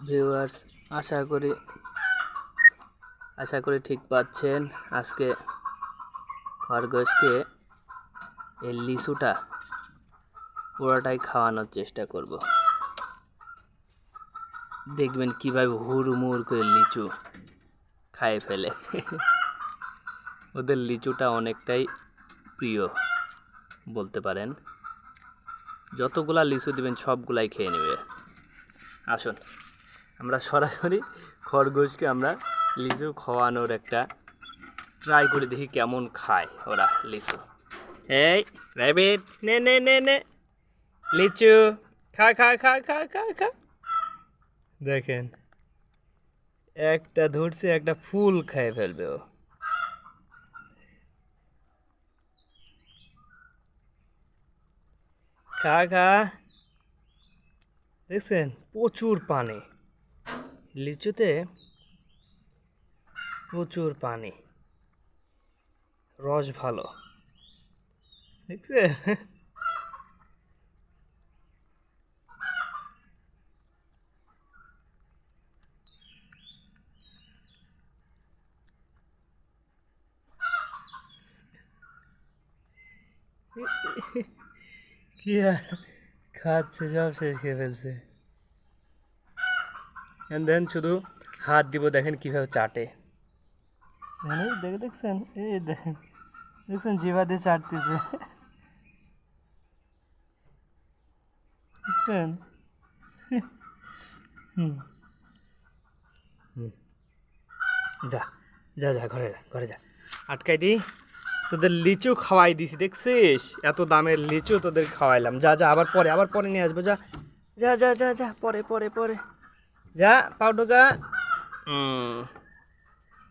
Viewers আশা করি আশা করি ঠিক পাচ্ছেন। আজকে খরগোশকে এই লিচুটা পুরোটাই খাওয়ানোর চেষ্টা করব। দেখবেন কীভাবে হুড়মুড় করে লিচু খায় ফেলে। ওদের লিচুটা অনেকটাই প্রিয় বলতে পারেন। যতগুলা লিচু দিবেন সবগুলাই খেয়ে নেবে। আসুন। আমরা সরাসরি খরগোশকে আমরা লিচু খাওয়ানোর একটা ট্রাই করে দেখি কেমন খায় ওরা লিচু। এই র্যাবিট নে নে নে নে। লিচু, খা খা খা খা খা খা। দেখেন, একটা ধরছে, একটা ফুল খেয়ে ফেলবে ও। খা খা। দেখছেন, প্রচুর পানি। লিচুতে প্রচুর পানি। রস ভালো। কি আর খাচ্ছে সব শেষ খেয়ে ফেলছে। দেন শুধু হাত দিব দেখেন কীভাবে চাটে। এই দেখে দেখছেন? এই দেখেন দেখছেন জিভা দিয়ে চাটতেছে। দেখছেন? হুম। হুম। যা যা যা ঘরে যা ঘরে যা। আটকাই দি। তোদের লিচু খাওয়াই দিছি দেখছিস? এত দামের লিচু তোদের খাওয়াইলাম। যা যা আবার পরে আবার পরে নিয়ে আসব যা। যা যা যা যা পরে পরে পরে। যা পাউডুকা হুম